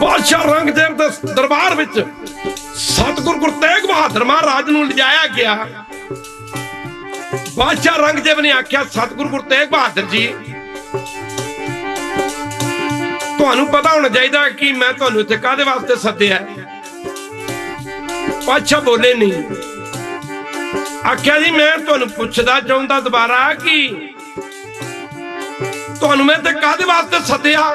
ਬਾਦਸ਼ਾਹ ਰੰਗਦੇਵ ਦੇ ਦਰਬਾਰ ਵਿੱਚ ਸਤਿਗੁਰ ਗੁਰੂ ਤੇਗ ਬਹਾਦਰ ਮਹਾਰਾਜ ਨੂੰ ਲਿਜਾਇਆ ਗਿਆ। ਬਾਦਸ਼ਾਹ ਰੰਗਦੇਵ ਨੇ ਆਖਿਆ, ਸਤਿਗੁਰ ਗੁਰੂ ਤੇਗ ਬਹਾਦਰ ਜੀ, ਤੁਹਾਨੂੰ ਪਤਾ ਹੋਣਾ ਚਾਹੀਦਾ ਕਿ ਮੈਂ ਤੁਹਾਨੂੰ ਇੱਥੇ ਕਾਦੇ ਵਾਸਤੇ ਸੱਦਿਆ ਹੈ? ਬਾਦਸ਼ਾਹ ਬੋਲੇ, ਨਹੀਂ। ਆਖਿਆ, ਜੀ, ਮੈਂ ਤੁਹਾਨੂੰ ਪੁੱਛਦਾ ਚਾਹੁੰਦਾ ਦੁਬਾਰਾ ਕਿ ਤੁਹਾਨੂੰ ਮੈਂ ਤੇ ਕਾਦੇ ਵਾਸਤੇ ਸੱਦਿਆ?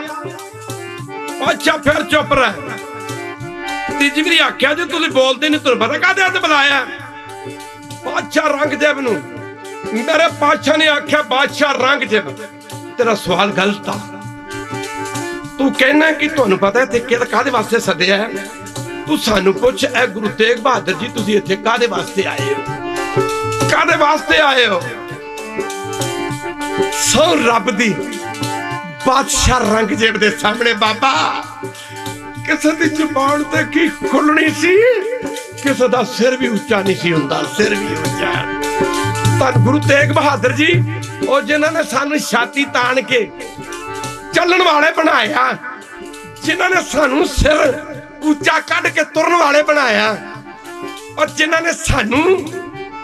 ਬਾਦਸ਼ਾਹ ਫਿਰ ਚੁੱਪ ਰਹਿ। ਤੀਜੀ ਵਾਰੀ ਆਖਿਆ ਜੇ ਤੁਸੀਂ ਬੋਲਦੇ ਨਹੀਂ ਤੁਹਾਨੂੰ ਪਤਾ ਕਾਦੇ ਹੱਥ ਬੁਲਾਇਆ? ਬਾਦਸ਼ਾਹ ਰੰਗਦੇਵ ਨੂੰ। ਮੇਰੇ ਬਾਦਸ਼ਾਹ ਨੇ ਆਖਿਆ, ਬਾਦਸ਼ਾਹ ਰੰਗਦੇਵ ਤੇਰਾ ਸਵਾਲ ਗਲਤ ਆ। ਤੂੰ ਕਹਿਣਾ ਕਿ ਤੁਹਾਨੂੰ ਪਤਾ ਇੱਥੇ ਤੇ ਕਿਹਦਾ ਕਾਦੇ ਵਾਸਤੇ ਸੱਦਿਆ ਹੈ? ਤੂੰ ਸਾਨੂੰ ਪੁੱਛ ਐ ਗੁਰੂ ਤੇਗ ਬਹਾਦਰ ਜੀ, ਤੁਸੀਂ ਇੱਥੇ ਕਾਹਦੇ ਵਾਸਤੇ ਆਏ ਹੋ? ਕਾਹਦੇ ਵਾਸਤੇ ਆਏ ਹੋ? ਸੋ ਰੱਬ ਦੀ ਬਾਦਸ਼ਾਹ ਰੰਗਜੇਬ ਦੇ ਸਾਹਮਣੇ ਬਾਬਾ। ਕਿਸੇ ਦੀ ਜ਼ੁਬਾਨ ਤੇ ਕੀ ਖੁੱਲਣੀ ਸੀ? ਕਿਸੇ ਦਾ ਸਿਰ ਵੀ ਉੱਚਾ ਨਹੀਂ ਸੀ ਹੁੰਦਾ, ਸਿਰ ਵੀ ਉੱਚਾ। ਤਾਂ ਗੁਰੂ ਤੇਗ ਬਹਾਦਰ ਜੀ, ਉਹ ਜਿਨ੍ਹਾਂ ਨੇ ਸਾਨੂੰ ਛਾਤੀ ਤਾਣ ਕੇ ਚੱਲਣ ਵਾਲੇ ਬਣਾਇਆ, ਜਿਨ੍ਹਾਂ ਨੇ ਸਾਨੂੰ ਸਿਰ ਉੱਚਾ ਕੱਢ ਕੇ ਤੁਰਨ ਵਾਲੇ ਬਣਾਇਆ, ਔਰ ਜਿਨ੍ਹਾਂ ਨੇ ਸਾਨੂੰ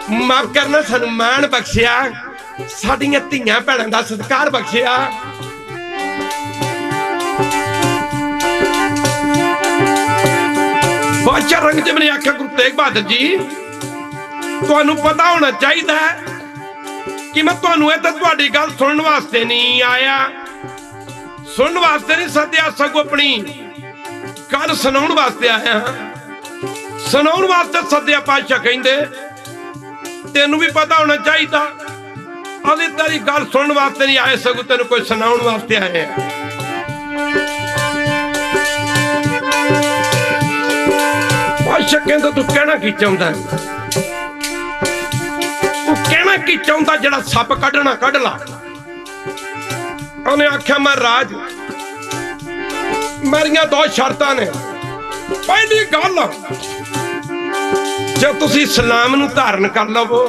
ਮਾਫ ਕਰਨਾ, ਸਾਨੂੰ ਮਾਣ ਬਖਸ਼ਿਆ, ਸਾਡੀਆਂ ਧੀਆਂ ਭੈਣਾਂ ਦਾ ਸਤਿਕਾਰ ਬਖਸ਼ਿਆ ਬਾਦਸ਼ਾਹ ਰੰਗਦੇਵ ਨੇ ਆਖਿਆ ਗੁਰੂ ਤੇਗ ਬਹਾਦਰ ਜੀ, ਤੁਹਾਨੂੰ ਪਤਾ ਹੋਣਾ ਚਾਹੀਦਾ ਕਿ ਮੈਂ ਤੁਹਾਨੂੰ ਇਹ ਤਾਂ ਤੁਹਾਡੀ ਗੱਲ ਸੁਣਨ ਵਾਸਤੇ ਨਹੀਂ ਆਇਆ। ਸੁਣਨ ਵਾਸਤੇ ਨਹੀਂ, ਸੱਦਿਆ ਸਗੋਂ ਆਪਣੀ ਗੱਲ ਸੁਣਾਉਣ ਵਾਸਤੇ ਆਇਆ ਹਾਂ। ਸੁਣਾਉਣ ਵਾਸਤੇ ਸੱਦਿਆ ਪਾਤਸ਼ਾਹ ਕਹਿੰਦੇ, ਤੈਨੂੰ ਵੀ ਪਤਾ ਹੋਣਾ ਚਾਹੀਦਾ ਅਸੀਂ ਤੇਰੀ ਗੱਲ ਸੁਣਨ ਵਾਸਤੇ ਨਹੀਂ ਆਏ ਸਗੋਂ ਤੈਨੂੰ ਕੋਈ ਸੁਣਾਉਣ ਵਾਸਤੇ ਆਏ ਆ। ਪਾਤਸ਼ਾਹ ਕਹਿੰਦਾ ਤੂੰ ਕਹਿਣਾ ਕੀ ਚਾਹੁੰਦਾ ਤੂੰ ਕਹਿਣਾ ਕੀ ਚਾਹੁੰਦਾ ਜਿਹੜਾ ਸੱਪ ਕੱਢਣਾ ਕੱਢ ਲਾ। ਉਹਨੇ ਆਖਿਆ, ਮੈਂ ਰਾਜ। ਮੇਰੀਆਂ ਦੋ ਸ਼ਰਤਾਂ ਨੇ। ਪਹਿਲੀ ਗੱਲ, ਜੇ ਤੁਸੀਂ ਇਸਲਾਮ ਨੂੰ ਧਾਰਨ ਕਰ ਲਵੋ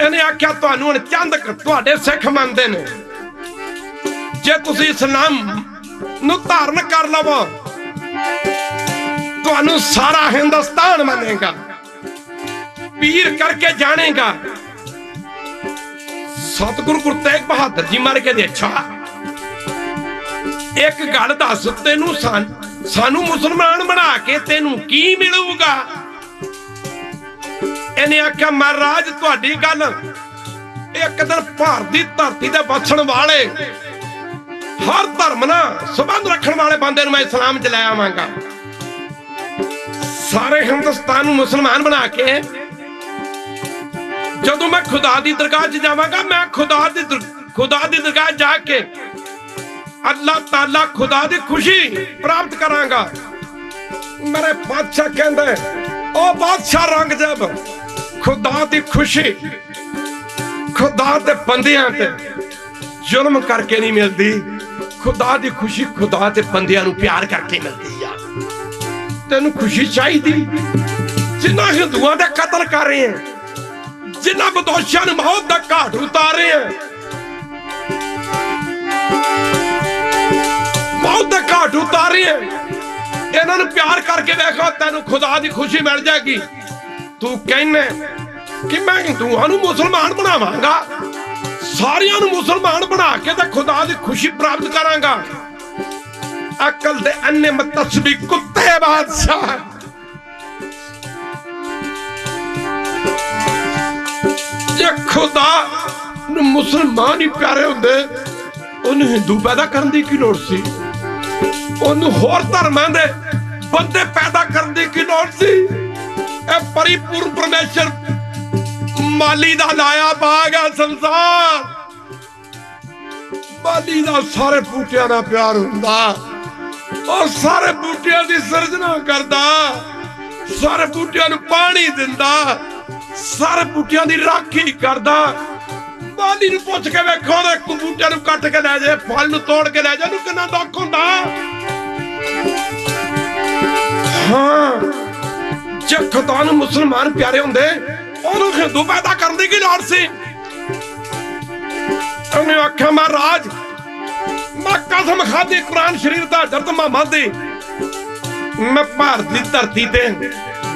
ਇਹਨੇ ਆਖਿਆ, ਤੁਹਾਨੂੰ ਹੁਣ ਚੰਦ ਤੁਹਾਡੇ ਸਿੱਖ ਮੰਨਦੇ ਨੇ। ਜੇ ਤੁਸੀਂ ਇਸਲਾਮ ਨੂੰ ਧਾਰਨ ਕਰ ਲਵੋ, ਤੁਹਾਨੂੰ ਸਾਰਾ ਹਿੰਦੁਸਤਾਨ ਮੰਨੇਗਾ, ਪੀਰ ਕਰਕੇ ਜਾਣੇਗਾ। ਸਤਿਗੁਰੂ ਗੁਰੂ ਤੇਗ ਬਹਾਦਰ ਜੀ ਮਰ ਕੇ ਦੇ ਅੱਛਾ ਇੱਕ ਗੱਲ ਦੱਸ, ਤੈਨੂੰ ਸਾਨੂੰ ਮੁਸਲਮਾਨ ਬਣਾ ਕੇ ਤੈਨੂੰ ਕੀ ਮਿਲੂਗਾ? ਇਹਨੇ ਆਖਿਆ, ਮਹਾਰਾਜ, ਤੁਹਾਡੀ ਗੱਲ ਇੱਕ ਦਿਨ ਭਾਰਤ ਦੀ ਧਰਤੀ ਤੇ ਵਸਣ ਵਾਲੇ, ਹਰ ਧਰਮ ਨਾਲ ਸੰਬੰਧ ਰੱਖਣ ਵਾਲੇ ਬੰਦੇ ਨੂੰ ਮੈਂ ਇਸਲਾਮ ਚ ਲੈ ਆਵਾਂਗਾ। ਸਾਰੇ ਹਿੰਦੁਸਤਾਨ ਨੂੰ ਮੁਸਲਮਾਨ ਬਣਾ ਕੇ ਜਦੋਂ ਮੈਂ ਖੁਦਾ ਦੀ ਦਰਗਾਹ 'ਚ ਜਾਵਾਂਗਾ, ਮੈਂ ਖੁਦਾ ਦੀ ਖੁਦਾ ਦੀ ਦਰਗਾਹ ਜਾ ਕੇ ਅੱਲਾਹ ਤਾਲਾ ਖੁਦਾ ਦੀ ਖੁਸ਼ੀ ਪ੍ਰਾਪਤ ਕਰਾਂਗਾ। ਮੇਰੇ ਬਾਦਸ਼ਾਹ ਕਹਿੰਦਾ ਉਹ ਬਾਦਸ਼ਾਹ ਰੰਗ ਜਬ ਖੁਦਾ ਦੀ ਖੁਸ਼ੀ, ਖੁਦਾ ਦੇ ਬੰਦਿਆਂ ਤੇ ਜ਼ੁਲਮ ਕਰਕੇ ਨਹੀਂ ਮਿਲਦੀ। ਖੁਦਾ ਦੀ ਖੁਸ਼ੀ ਖੁਦਾ ਤੇ ਬੰਦਿਆਂ ਨੂੰ ਪਿਆਰ ਕਰਕੇ ਮਿਲਦੀ ਆ। ਤੈਨੂੰ ਖੁਸ਼ੀ ਚਾਹੀਦੀ। ਜਿਨ੍ਹਾਂ ਹਿੰਦੂਆਂ ਦਾ ਕਤਲ ਕਰ ਰਹੇ ਆ ਜਿਨ੍ਹਾਂ ਬਦੋਸ਼ਾਂ ਨੂੰ ਮੌਤ ਦਾ ਘਾਟ ਉਤਾਰ ਰਹੇ ਆ। ਮੌਤ ਦਾ ਘਾਟ ਉਤਾਰ ਰਹੇ ਆ। ਇਹਨਾਂ ਨੂੰ ਪਿਆਰ ਕਰਕੇ ਵੇਖੋ, ਤੈਨੂੰ ਖੁਦਾ ਦੀ ਖੁਸ਼ੀ ਮਿਲ ਜਾਏਗੀ। ਤੂੰ ਕਹਿੰਨੇ ਕਿ ਮੈਂ ਹਿੰਦੂਆਂ ਨੂੰ ਮੁਸਲਮਾਨ ਬਣਾਵਾਂਗਾ। ਸਾਰਿਆਂ ਨੂੰ ਮੁਸਲਮਾਨ ਬਣਾ ਕੇ ਤੇ ਖੁਦਾ ਦੀ ਖੁਸ਼ੀ ਪ੍ਰਾਪਤ ਕਰਾਂਗਾ। ਅਕਲ ਦੇ ਅੰਨੇ ਮਤਸਬੀ ਕੁੱਤੇ ਬਾਦਸ਼ਾਹ। ਜੇ ਖੁਦਾ ਨੂੰ ਮੁਸਲਮਾਨ ਹੀ ਪਿਆਰੇ ਹੁੰਦੇ, ਉਹਨੂੰ ਹਿੰਦੂ ਪੈਦਾ ਕਰਨ ਦੀ ਕੀ ਲੋੜ ਸੀ? ਉਹਨੂੰ ਹੋਰ ਧਰਮਾਂ ਦੇ ਬੰਦੇ ਪੈਦਾ ਕਰਨ ਦੀ ਕੀ ਲੋੜ ਸੀ? ਇਹ ਪਰਿਪੂਰਨ ਪਰਮੇਸ਼ਰ। ਮਾਲੀ ਦਾ ਲਾਇਆ ਬਾਗ ਆ ਸੰਸਾਰ। ਮਾਲੀ ਦਾ ਸਾਰੇ ਬੂਟਿਆਂ ਨਾਲ ਪਿਆਰ ਹੁੰਦਾ। ਉਹ ਸਾਰੇ ਬੂਟਿਆਂ ਦੀ ਸਿਰਜਣਾ ਕਰਦਾ। ਸਾਰੇ ਬੂਟਿਆਂ ਨੂੰ ਪਾਣੀ ਦਿੰਦਾ। ਸਾਰੇ ਬੂਟਿਆਂ ਦੀ ਰਾਖੀ ਕਰਦਾ। ਮਾਲੀ ਨੂੰ ਪੁੱਛ ਕੇ ਵੇਖੋ ਨਾ ਇੱਕ ਬੂਟਿਆਂ ਨੂੰ ਕੱਟ ਕੇ ਲੈ ਜਾਏ, ਫਲ ਨੂੰ ਤੋੜ ਕੇ ਲੈ ਜਾਏ, ਉਹਨੂੰ ਕਿੰਨਾ ਦੁੱਖ ਹੁੰਦਾ। ਹਾਂ। ਜੇ ਖੁਦਾ ਨੂੰ ਮੁਸਲਮਾਨ ਪਿਆਰੇ ਹੁੰਦੇ, ਉਹਨੂੰ ਹਿੰਦੂ ਪੈਦਾ ਕਰਨ ਦੀ ਕੀ ਲੋੜ ਸੀ? ਉਹਨੇ ਆਖਿਆ, ਮਹਾਰਾਜ ਮੈਂ ਕਸਮ ਖਾਦੀ ਕੁਰਾਨ ਸ਼ਰੀਫ ਦਾ ਦਰਦ ਮਾਮਾ ਦੀ। ਮੈਂ ਭਾਰਤ ਦੀ ਧਰਤੀ ਤੇ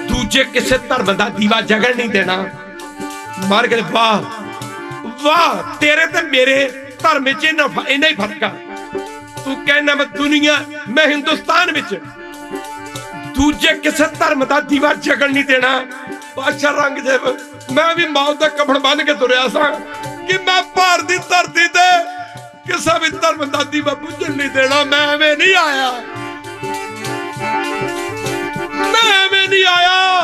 ਦੂਜੇ ਕਿਸੇ ਧਰਮ ਦਾ ਦੀਵਾ ਜਗਣ ਨਹੀਂ ਦੇਣਾ। ਮਾਰ ਕੇ ਵਾਹ ਵਾਹ, ਤੇਰੇ ਤੇ ਮੇਰੇ ਧਰਮ ਵਿੱਚ ਇਹਨਾਂ ਹੀ ਫ਼ਰਕ ਆ। ਤੂੰ ਕਹਿੰਦਾ, ਮੈਂ ਦੁਨੀਆ, ਮੈਂ ਹਿੰਦੁਸਤਾਨ ਵਿੱਚ ਦੂਜੇ ਕਿਸੇ ਧਰਮ ਦਾ ਦੀਵਾ ਜਗਣ ਨਹੀਂ ਦੇਣਾ। ਬਾਦਸ਼ਾਹ ਰੰਗ ਮੈਂ ਵੀ ਮੌਤ ਦਾ ਕਫਨ ਬੰਨ ਕੇ ਤੁਰਿਆ ਸਾਂ ਕਿ ਮੈਂ ਭਾਰਤ ਦੀ ਧਰਤੀ ਤੇ ਕਿਸੇ ਵੀ ਧਰਮ ਦਾ ਦੀਵਾ ਬੁੱਝਣ ਨਹੀਂ ਦੇਣਾ। ਮੈਂ ਐਵੇਂ ਨਹੀਂ ਆਇਆ। ਮੈਂ ਐਵੇਂ ਨਹੀਂ ਆਇਆ।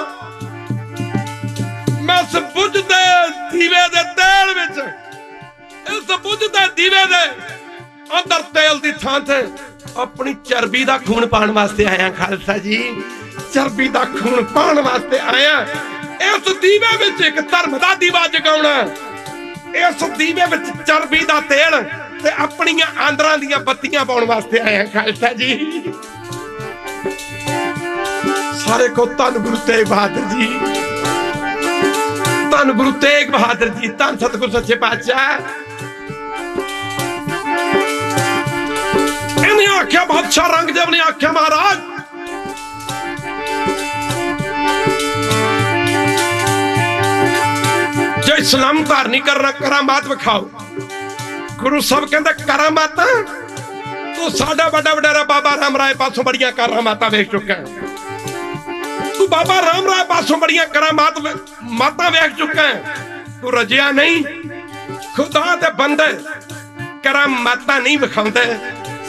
ਮੈਂ ਸਬੁੱਝਦੇ ਦੀਵੇ ਦੇ ਤੇਲ ਵਿੱਚ, ਇਸ ਸਬੁੱਝਦੇ ਦੀਵੇ ਦੇ ਅੰਦਰ ਤੇਲ ਦੀ ਥਾਂ ਤੇ ਆਪਣੀ ਚਰਬੀ ਦਾ ਖੂਨ ਪਾਉਣ ਵਾਸਤੇ ਆਇਆ ਖਾਲਸਾ ਜੀ। ਚਰਬੀ ਦਾ ਖੂਨ ਪਾਉਣ ਵਾਸਤੇ ਆਇਆ। ਇਸ ਦੀਵੇ ਵਿੱਚ ਇੱਕ ਧਰਮ ਦਾ ਦੀਵਾ ਜਗਾਉਣਾ। ਇਸ ਦੀਵੇ ਵਿੱਚ ਚਰਬੀ ਦਾ ਤੇਲ ਤੇ ਆਪਣੀਆਂ ਆਂਦਰਾਂ ਦੀਆਂ ਬੱਤੀਆਂ ਪਾਉਣ ਵਾਸਤੇ ਆਇਆ ਖਾਲਸਾ ਜੀ। ਸਾਰੇ ਕੋ ਧੰਨ ਗੁਰੂ ਤੇਗ ਬਹਾਦਰ ਜੀ। ਧੰਨ ਗੁਰੂ ਤੇਗ ਬਹਾਦਰ ਜੀ, ਧੰਨ ਸਤਿਗੁਰ ਸੱਚੇ ਪਾਤਸ਼ਾਹ। ਬਾਦਸ਼ਾਹ ਰੰਗਦੇਵ ਨੇ ਆਖਿਆ ਮਹਾਰਾਜ। ਜੇ ਇਸਲਾਮ ਧਾਰਨੀ ਕਰਨਾ, ਕਰਾਮਾਤ ਵਿਖਾਓ। ਗੁਰੂ ਸਾਹਿਬ ਕਹਿੰਦਾ, ਕਰਾਮਾਤਾਂ, ਤੂੰ ਸਾਡਾ ਵੱਡਾ ਵਡੇਰਾ ਬਾਬਾ ਰਾਮ ਰਾਏ ਪਾਸੋਂ ਬੜੀਆਂ ਕਰਾਮਾਤਾਂ ਵੇਖ ਚੁੱਕਾ ਤੂੰ ਬਾਬਾ ਰਾਮ ਰਾਏ ਪਾਸੋਂ ਬੜੀਆਂ ਕਰਾਮਾਤ ਵੇ- ਮਾਤਾਂ ਵੇਖ ਚੁੱਕਾ ਤੂੰ ਰਜਿਆ ਨਹੀਂ। ਖੁਦਾ ਦੇ ਬੰਦੇ ਕਰਾਮਾਤਾਂ ਨਹੀਂ ਵਿਖਾਉਂਦੇ।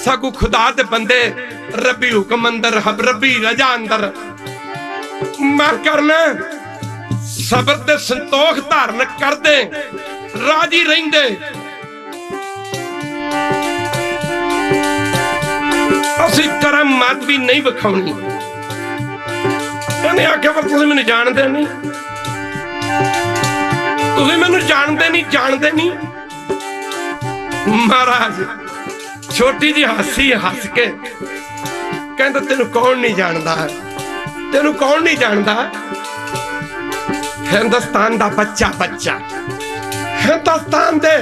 ਸਗੋਂ ਖੁਦਾ ਦੇ ਬੰਦੇ, ਰੱਬੀ ਹੁਕਮ ਅੰਦਰ, ਹਬ ਰੱਬੀ ਰਜਾ ਅੰਦਰ। ਮੈਂ ਕਰਨਾ ਸਬਰ ਤੇ ਸੰਤੋਖ ਧਾਰਨ ਕਰਦੇ, ਰਾਜੀ ਰਹਿੰਦੇ। ਅਸੀਂ ਕਰਾਮਾਤ ਵੀ ਨਹੀਂ ਵਿਖਾਉਣੀ। ਇਹਨੇ ਆਖਿਆ, ਪਰ ਤੁਸੀਂ ਮੈਨੂੰ ਜਾਣਦੇ ਨਹੀਂ। ਤੁਸੀਂ ਮੈਨੂੰ ਜਾਣਦੇ ਨਹੀਂ ਜਾਣਦੇ ਨਹੀਂ। ਮਹਾਰਾਜ ਛੋਟੀ ਜੀ ਹਾਸੀ ਹੱਸ ਕੇ। ਕਹਿੰਦਾ, ਤੈਨੂੰ ਕੌਣ ਨਹੀਂ ਜਾਣਦਾ? ਤੈਨੂੰ ਕੌਣ ਨਹੀਂ ਜਾਣਦਾ? ਹਿੰਦੁਸਤਾਨ ਦਾ ਬੱਚਾ ਬੱਚਾ। ਹਿੰਦੁਸਤਾਨ ਦੇ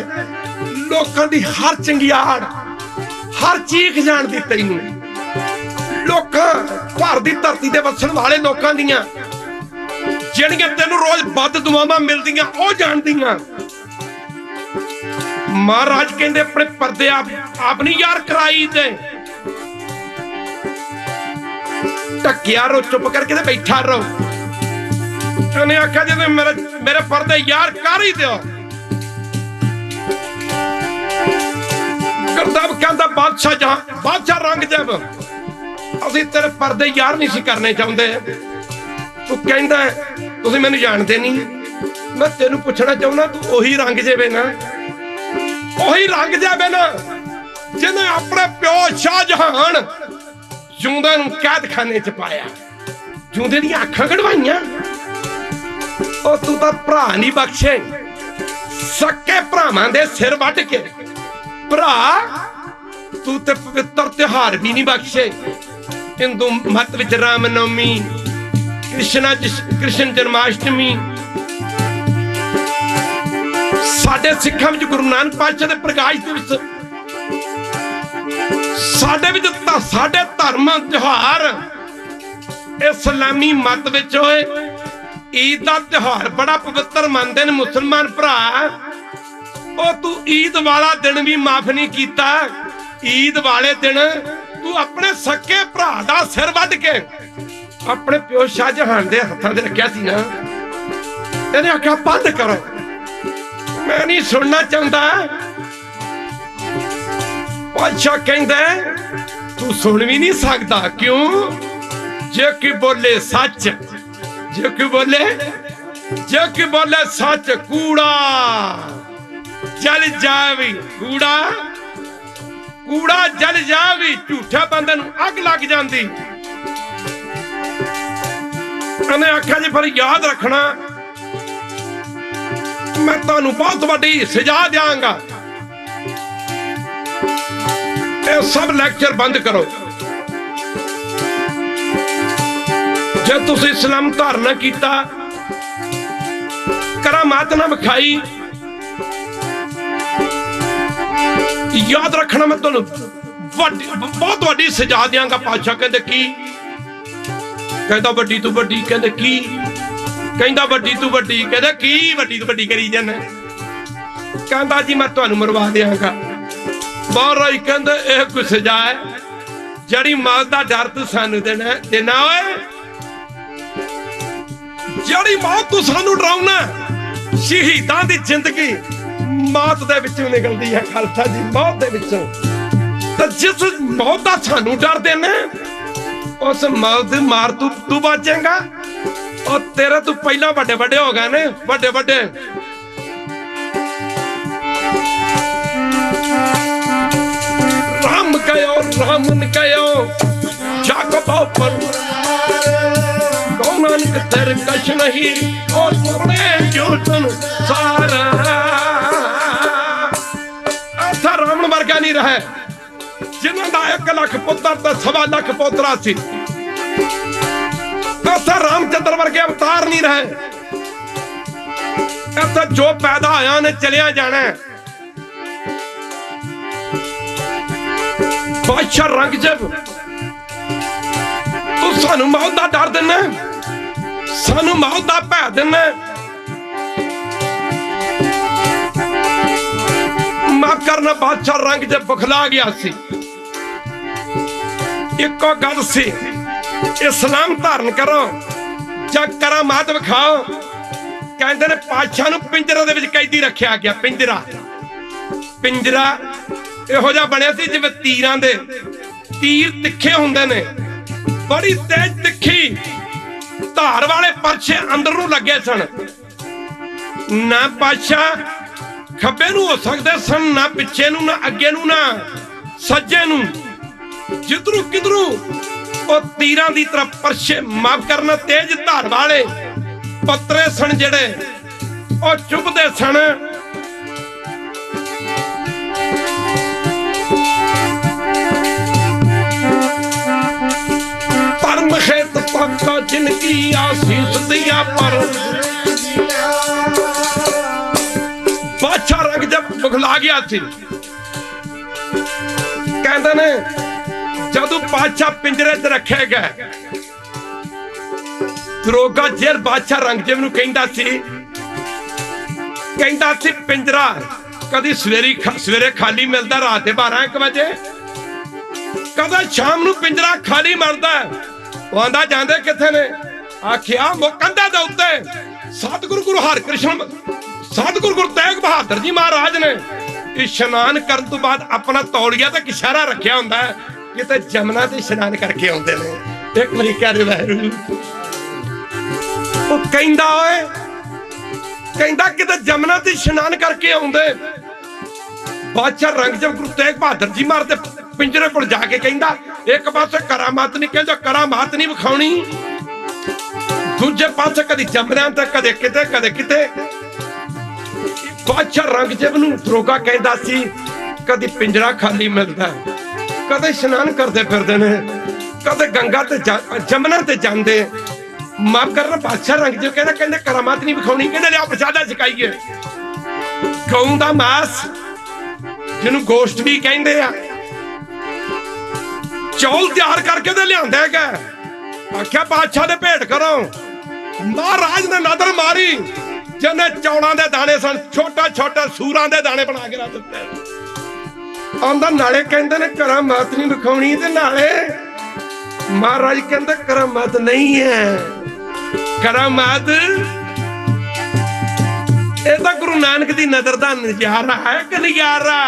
ਲੋਕਾਂ ਦੀ ਹਰ ਚੰਗਿਆੜ, ਹਰ ਚੀਖ ਜਾਣਦੀ ਤੈਨੂੰ। ਲੋਕਾਂ, ਭਾਰਤ ਦੀ ਧਰਤੀ ਤੇ ਵਸਣ ਵਾਲੇ ਲੋਕਾਂ ਦੀਆਂ, ਜਿਹੜੀਆਂ ਤੈਨੂੰ ਰੋਜ਼ ਵੱਧ ਦੁਆਵਾਂ ਮਿਲਦੀਆਂ, ਉਹ ਜਾਣਦੀਆਂ। ਮਹਾਰਾਜ ਕਹਿੰਦੇ ਆਪਣੇ ਪਰਦੇ ਆਪ ਆਪ ਨਹੀਂ ਯਾਰ ਕਰਾਈ ਤੇ। ਟੱਕਿਆ ਰੋ, ਚੁੱਪ ਕਰਕੇ ਤੇ ਬੈਠਾ ਰਹੋ ਉਹਨੇ ਆਖਿਆ ਜਦੋਂ ਮੇਰੇ ਮੇਰੇ ਪਰਦੇ ਯਾਰ ਕਰ ਹੀ ਦਿਓ। ਗੁਰਦਾਬ ਕਹਿੰਦਾ ਬਾਦਸ਼ਾਹ ਜਹਾਂ, ਬਾਦਸ਼ਾਹ ਰੰਗ ਜਬ। ਅਸੀਂ ਤੇਰੇ ਪਰਦੇ ਯਾਰ ਨਹੀਂ ਸੀ ਕਰਨੇ ਚਾਹੁੰਦੇ। ਤੂੰ ਕਹਿੰਦਾ, ਤੁਸੀਂ ਮੈਨੂੰ ਜਾਣਦੇ ਨਹੀਂ। ਮੈਂ ਤੈਨੂੰ ਪੁੱਛਣਾ ਚਾਹੁੰਦਾ, ਤੂੰ ਉਹੀ ਰੰਗ ਜੇਵੇ ਨਾ। ਉਹੀ ਰੰਗ ਜਾਵੇ ਨਾ ਜਿਹਨੇ ਆਪਣੇ ਪਿਓ ਸ਼ਾਹਜਹਾਨ ਜੂੰਦੇ ਨੂੰ ਕੈਦਖਾਨੇ ਚ ਪਾਇਆ। ਜੂੰਦੇ ਦੀਆਂ ਅੱਖਾਂ ਕਢਵਾਈਆਂ। ਉਹ ਤੂੰ ਤਾਂ ਭਰਾ ਨਹੀਂ ਬਖਸ਼ੇ। ਸੱਕੇ ਭਰਾਵਾਂ ਦੇ ਸਿਰ ਵੱਢ ਕੇ। ਭਰਾ, ਤੂੰ ਤੇ ਪਵਿੱਤਰ ਤਿਉਹਾਰ ਵੀ ਨਹੀਂ ਬਖਸ਼ੇ। ਹਿੰਦੂ ਮਤ ਵਿੱਚ ਰਾਮ ਨਵਮੀ ਕ੍ਰਿਸ਼ਨ ਕ੍ਰਿਸ਼ਨ ਜਨਮਾਸ਼ਟਮੀ ਸਾਡੇ ਸਿੱਖਾਂ ਵਿੱਚ ਗੁਰੂ ਨਾਨਕ ਪਾਤਸ਼ਾਹ ਦੇ ਪ੍ਰਕਾਸ਼ ਦਿਵਸ ਸਾਡੇ ਵਿੱਚ ਸਾਡੇ ਧਰਮ ਤਿਉਹਾਰ ਇਸਲਾਮੀ ਮਤ ਵਿੱਚ ਹੋਏ। ਈਦ ਦਾ ਤਿਉਹਾਰ ਬੜਾ ਪਵਿੱਤਰ ਮੰਨਦੇ ਨੇ ਮੁਸਲਮਾਨ ਭਰਾ। ਉਹ ਤੂੰ ਈਦ ਵਾਲਾ ਦਿਨ ਵੀ ਮਾਫ ਨਹੀਂ ਕੀਤਾ। ਈਦ ਵਾਲੇ ਦਿਨ ਤੂੰ ਆਪਣੇ ਸੱਕੇ ਭਰਾ ਦਾ ਸਿਰ ਵੱਢ ਕੇ ਆਪਣੇ ਪਿਓ ਸ਼ਾਹਜਹਾਨ ਦੇ ਹੱਥਾਂ 'ਤੇ ਰੱਖਿਆ ਸੀ ਨਾ। ਇਹਨੇ ਆਖਿਆ, ਬੰਦ ਕਰੋ। ਮੈਂ ਨਹੀਂ ਸੁਣਨਾ ਚਾਹੁੰਦਾ। ਬਾਦਸ਼ਾਹ ਕਹਿੰਦਾ, ਤੂੰ ਸੁਣ ਵੀ ਨਹੀਂ ਸਕਦਾ। ਕਿਉਂ? ਜੇ ਕੀ ਬੋਲੇ ਸੱਚ, ਜੇ ਕੀ ਬੋਲੇ, ਜੇ ਕੀ ਬੋਲੇ ਸੱਚ, ਕੂੜਾ ਜਲ ਜਾਵੀ, ਕੂੜਾ ਕੂੜਾ ਜਲ ਜਾਵੀ, ਝੂਠਾ ਬੰਦੇ ਨੂੰ ਅੱਗ ਲੱਗ ਜਾਂਦੀ। ਉਹਨੇ ਆਖਿਆ ਜੇ ਫਿਰ ਯਾਦ ਰੱਖਣਾ ਮੈਂ ਤੁਹਾਨੂੰ ਬਹੁਤ ਵੱਡੀ ਸਜ਼ਾ ਦਿਆਂਗਾ। ਇਹ ਸਭ ਲੈਕਚਰ ਬੰਦ ਕਰੋ। ਜੇ ਤੁਸੀਂ ਇਸਲਾਮ ਧਾਰਨ ਕੀਤਾ, ਕਰਾਮਾਤ ਨਾ ਵਿਖਾਈ, ਯਾਦ ਰੱਖਣਾ ਮੈਂ ਤੁਹਾਨੂੰ ਵੱਡੀ, ਬਹੁਤ ਵੱਡੀ ਸਜਾ ਦਿਆਂਗਾ ਪਾਤਸ਼ਾਹ। ਕਹਿੰਦੇ ਕੀ? ਕਹਿੰਦਾ ਵੱਡੀ ਤੋਂ ਵੱਡੀ, ਕਹਿੰਦੇ ਕੀ? ਕਹਿੰਦਾ ਵੱਡੀ ਤੂੰ ਵੱਡੀ, ਕਹਿੰਦਾ ਕੀ ਵੱਡੀ ਤੂੰ ਵੱਡੀ ਕਰੀ ਜਾਂਦਾ ਕਹਿੰਦਾ ਜੀ ਮੈਂ ਤੁਹਾਨੂੰ ਮਰਵਾ ਦਿਆਂਗਾ। ਮਹਾਰਾਜ ਕਹਿੰਦੇ, ਇਹ ਕੋਈ ਸਜ਼ਾ ਹੈ ਜਿਹੜੀ ਮੌਤ ਦਾ ਡਰ ਤੂੰ ਸਾਨੂੰ ਦੇਣਾ ਦੇਣਾ ਓਏ। ਜਿਹੜੀ ਮੌਤ ਤੂੰ ਸਾਨੂੰ ਡਰਾਉਣਾ ਸ਼ਹੀਦਾਂ ਦੀ ਜ਼ਿੰਦਗੀ ਮੌਤ ਦੇ ਵਿੱਚੋਂ ਨਿਕਲਦੀ ਹੈ, ਖਾਲਸਾ ਜੀ, ਮੌਤ ਦੇ ਵਿੱਚੋਂ। ਤਾਂ ਜਿਸ ਮੌਤ ਦਾ ਸਾਨੂੰ ਡਰ ਦੇਣਾ ਉਸ ਮੌਤ ਦੀ ਮਾਰ ਤੂੰ ਤੂੰ ਬਚੇਗਾ ਉਹ ਤੇਰੇ ਤੂੰ ਪਹਿਲਾਂ ਵੱਡੇ ਵੱਡੇ ਹੋ ਗਏ ਨੇ, ਵੱਡੇ ਵੱਡੇ। ਰਾਮ ਕਯੋ ਰਾਮਨ ਕਯੋ ਜਾਗੋ ਬਾਪਨ ਕੌਣਾਂ ਕਿਧਰ ਕਛ ਨਹੀਂ ਔਰ ਸੋਹਣੇ ਜੋਤਨ ਸਾਰਾ। ਅਥਾ ਰਾਮਨ ਵਰਗਾ ਨਹੀਂ ਰਹਾ। ਜਿਨ੍ਹਾਂ ਦਾ 1 ਲੱਖ ਪੁੱਤਰ ਤਾਂ 1.5 ਲੱਖ ਪੋਤਰਾ ਸੀ। ਅਥਾ ਰਾਮਚੰਦਰ ਵਰਗੇ ਅਵਤਾਰ ਨਹੀਂ ਰਹੇ। ਅਥਾ ਜੋ ਪੈਦਾ ਹੋਇਆ ਨੇ ਚਲਿਆ ਜਾਣਾ ਬਾਦਸ਼ਾਹ ਰੰਗਜਬ ਤੂੰ ਸਾਨੂੰ ਮੌਤ ਦਾ ਡਰ ਦਿੰਨਾ ਸਾਨੂੰ ਮੌਤ ਦਾ ਭੈ ਦਿੰਨਾ ਮਾ ਕਰਨਾ, ਬਾਦਸ਼ਾਹ ਰੰਗਜਬ ਬਖਲਾ ਗਿਆ ਸੀ। ਇੱਕੋ ਗੱਲ ਸੀ। ਇਸਲਾਮ ਧਾਰਨ ਕਰੋ, ਜਾਂ ਕਰਾਮਾਤ ਵਿਖਾਓ ਕਹਿੰਦੇ ਨੇ ਪਾਤਸ਼ਾਹ ਨੂੰ ਪਿੰਜਰੇ ਦੇ ਵਿੱਚ ਕੈਦੀ ਰੱਖਿਆ ਗਿਆ, ਪਿੰਜਰਾ। ਪਿੰਜਰਾ ਇਹੋ ਜਿਹਾ ਬਣਿਆ ਸੀ ਜਿਵੇਂ ਤੀਰਾਂ ਦੇ। ਤੀਰ ਤਿੱਖੇ ਹੁੰਦੇ ਨੇ। ਬੜੀ ਤੇਜ਼ ਤਿੱਖੀ। ਧਾਰ ਵਾਲੇ ਪਰਛੇ ਅੰਦਰ ਨੂੰ ਲੱਗੇ ਸਨ। ਨਾ ਪਾਸ਼ਾ ਖੱਬੇ ਨੂੰ ਹੋ ਸਕਦੇ ਸਨ, ਨਾ ਪਿੱਛੇ ਨੂੰ, ਨਾ ਅੱਗੇ ਨੂੰ, ਨਾ ਸੱਜੇ ਨੂੰ। ਜਿੱਧਰੋਂ ਕਿਧਰੋਂ ਉਹ ਤੀਰਾਂ ਦੀ ਤਰ੍ਹਾਂ ਪਰਸ਼ੇ ਮਾਫ ਕਰਨਾ, ਤੇਜ ਧਾਰ ਵਾਲੇ ਪੱਤਰੇ ਸਣ ਜਿਹੜੇ, ਉਹ ਚੁੱਭਦੇ ਸਣ। ਪਰਮ ਖੇਤ ਪੱਕਾ ਜਿਨ ਕੀ ਆਸੀਸ ਦਿਆ ਪਰ ਬਾਛਾ ਰਗ ਜਬ ਬੁਖਲਾ ਗਿਆ ਸੀ। ਕਹਿੰਦੇ ਨੇ ਜਦੋਂ ਬਾਦਸ਼ਾਹ ਪਿੰਜਰੇ 'ਚ ਰੱਖਿਆ ਗਿਆ, ਦਰੋਗਾ ਜੇਰ ਬਾਦਸ਼ਾਹ ਰੰਗਜੀਤ ਨੂੰ ਕਹਿੰਦਾ ਸੀ ਕਹਿੰਦਾ ਸੀ, ਪਿੰਜਰਾ, ਕਦੀ ਸਵੇਰੀ ਸਵੇਰੇ ਖਾਲੀ ਮਿਲਦਾ, ਰਾਤ ਦੇ 12 1 ਵਜੇ? ਕਦਾ ਸ਼ਾਮ ਨੂੰ ਪਿੰਜਰਾ ਖਾਲੀ ਮਰਦਾ ਉਹ ਆਂਦਾ, ਜਾਂਦੇ ਕਿੱਥੇ ਨੇ? ਆਖਿਆ ਮੁਕੰਦਾ ਦੇ ਉੱਤੇ ਸਤਿਗੁਰੂ ਗੁਰੂ ਹਰਿਕ੍ਰਿਸ਼ਨ, ਸਤਿਗੁਰੂ ਗੁਰੂ ਤੇਗ ਬਹਾਦਰ ਜੀ ਮਹਾਰਾਜ ਨੇ ਇਸ਼ਨਾਨ ਕਰਨ ਤੋਂ ਬਾਅਦ ਆਪਣਾ ਤੌਲੀਆ ਤੇ ਕਿਸ਼ਾਰਾ ਰੱਖਿਆ ਹੁੰਦਾ ਹੈ। ਕਿਤੇ ਜਮਨਾ ਤੇ ਇਸ਼ਨਾਨ ਕਰਕੇ ਆਉਂਦੇ ਨੇ। ਇੱਕ ਵਾਰੀ ਕਹਿ ਵੈਰੂ। ਉਹ ਕਹਿੰਦਾ ਓਏ, ਕਹਿੰਦਾ ਕਿਤੇ ਜਮਨਾ ਤੇ ਇਸ਼ਨਾਨ ਕਰਕੇ ਆਉਂਦੇ। ਬਾਦਸ਼ਾਹ ਰੰਗਜਮ ਗੁਰੂ ਤੇਗ ਬਹਾਦਰ ਜੀ ਮਾਰ ਦੇ ਪਿੰਜਰੇ ਕੋਲ ਜਾ ਕੇ ਕਹਿੰਦਾ, ਇੱਕ ਪਾਸੇ ਕਰਾਮਾਤ ਨਹੀਂ ਕਹਿੰਦਾ, ਕਰਾਮਾਤ ਨਹੀਂ ਵਿਖਾਉਣੀ। ਦੂਜੇ ਪਾਸੇ ਕਦੀ ਜੰਮਰਿਆਂ ਤੇ, ਕਦੇ ਕਿਤੇ ਕਦੇ ਕਿਤੇ। ਬਾਦਸ਼ਾਹ ਰੰਗਜਮ ਨੂੰ ਦਰੋਗਾ ਕਹਿੰਦਾ ਸੀ, ਕਦੀ ਪਿੰਜਰਾ ਖਾਲੀ ਮਿਲਦਾ। ਕਦੇ ਇਸ਼ਨਾਨ ਕਰਦੇ ਫਿਰਦੇ ਨੇ, ਕਦੇ ਗੰਗਾ ਤੇ ਜਮਨਾ ਤੇ ਜਾਂਦੇ। ਮਾਫ ਕਰਨਾ, ਬਾਦਸ਼ਾਹ ਰੰਗਜਮ ਕਹਿੰਦਾ, ਕਹਿੰਦੇ ਕਰਾਮਾਤ ਨਹੀਂ ਵਿਖਾਉਣੀ, ਕਹਿੰਦੇ ਲਿਆ ਪ੍ਰਸ਼ਾਦਾ ਛਕਾਈਏ। ਗਊ ਦਾ ਮਾਸ, ਜਿਹਨੂੰ ਗੋਸ਼ਟ ਵੀ ਕਹਿੰਦੇ ਆ। ਚੌਲ ਤਿਆਰ ਕਰਕੇ ਤੇ ਲਿਆਂਦਾ ਹੈਗਾ। ਆਖਿਆ, ਬਾਦਸ਼ਾਹ ਦੇ ਭੇਟ ਕਰੋ। ਮਹਾਰਾਜ ਨੇ ਨਦਰ ਮਾਰੀ। ਜਿਹਨੇ ਚੌਲਾਂ ਦੇ ਦਾਣੇ ਸਨ ਛੋਟਾ ਛੋਟਾ ਸੂਰਾਂ ਦੇ ਦਾਣੇ ਬਣਾ ਕੇ ਰੱਖ ਦਿੱਤੇ। ਆਂਦਾ ਨਾਲੇ ਕਹਿੰਦੇ ਨੇ ਕਰਾਮਾਤ ਨਹੀਂ ਵਿਖਾਉਣੀ ਤੇ ਨਾਲੇ ਮਹਾਰਾਜ ਕਹਿੰਦਾ ਕਰਾਮਾਤ ਨਹੀਂ ਹੈ। ਕਰਾਮਾਤ ਇਹ ਤਾਂ ਗੁਰੂ ਨਾਨਕ ਦੀ ਨਜ਼ਰ ਦਾ ਨਜ਼ਾਰਾ ਹੈ ਕਿ ਨਜ਼ਾਰਾ